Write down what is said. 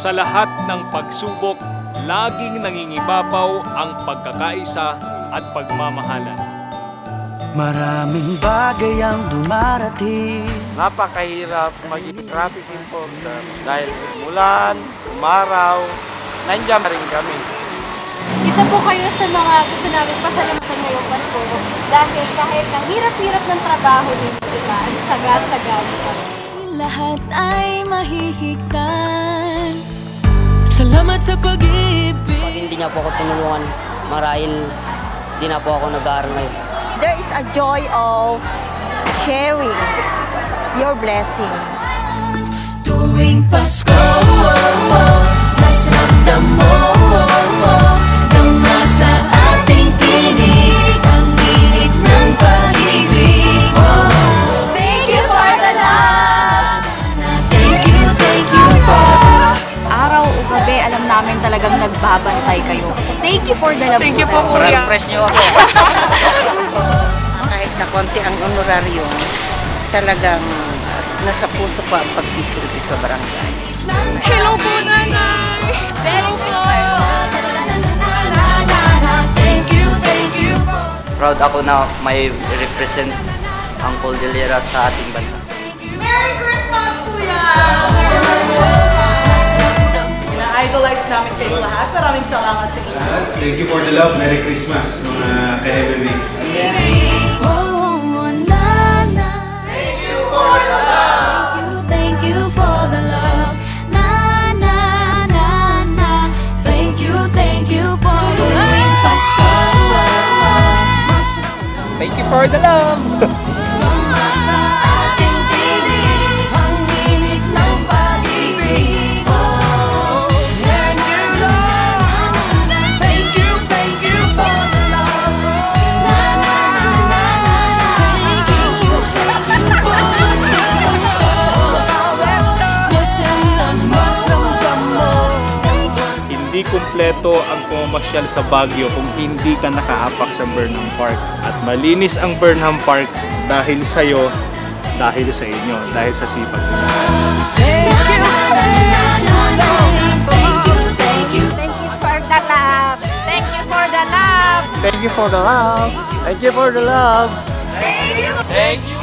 Sa lahat ng pagsubok, laging nangingibabaw ang pagkakaisa at pagmamahalan. Maraming bagay ang dumarating napakahirap maging traffic enforcer dahil umulan, umaraw, nandiyan pa rin kami. Isa po kayo sa mga gusto namin pasalamatan ngayong Pasko dahil kahit ang hirap-hirap ng trabaho ninyo, di ba? Sagat-sagat. Lahat ay mahihigtan Salamat sa pag-ibig Pag hindi niya po ako tinulungan, marahil di na po ako nag-aaral ngayon. there is a joy of sharing your blessing. Tuwing Pasko oh, oh, Mas ramdam mo namin talagang nagbabantay kayo. Thank you for the love. Thank you po, Sobrang fresh niyo ako. kahit na konti ang honoraryo, talagang uh, nasa puso ko ang pagsisilbi sa barangay. Hello po, nanay! Merry Christmas! Thank you, thank you for Proud ako na may represent ang Cordillera sa ating bansa. Kayong lahat. Maraming salamat sa inyo. Thank you for the love. Merry Christmas, mga ka-MMA. Thank you for the love. Thank you for the love. Na, na, na, na. Thank you, thank you for tuwing Pasko. Thank you for the love! Hindi kumpleto ang pumamasyal sa Baguio kung hindi ka nakaapak sa Burnham Park. At malinis ang Burnham Park dahil sa'yo, dahil sa inyo, dahil sa sipag. Thank you, thank you, thank you. Thank you for the love! Thank you for the love! Thank you for the love! Thank you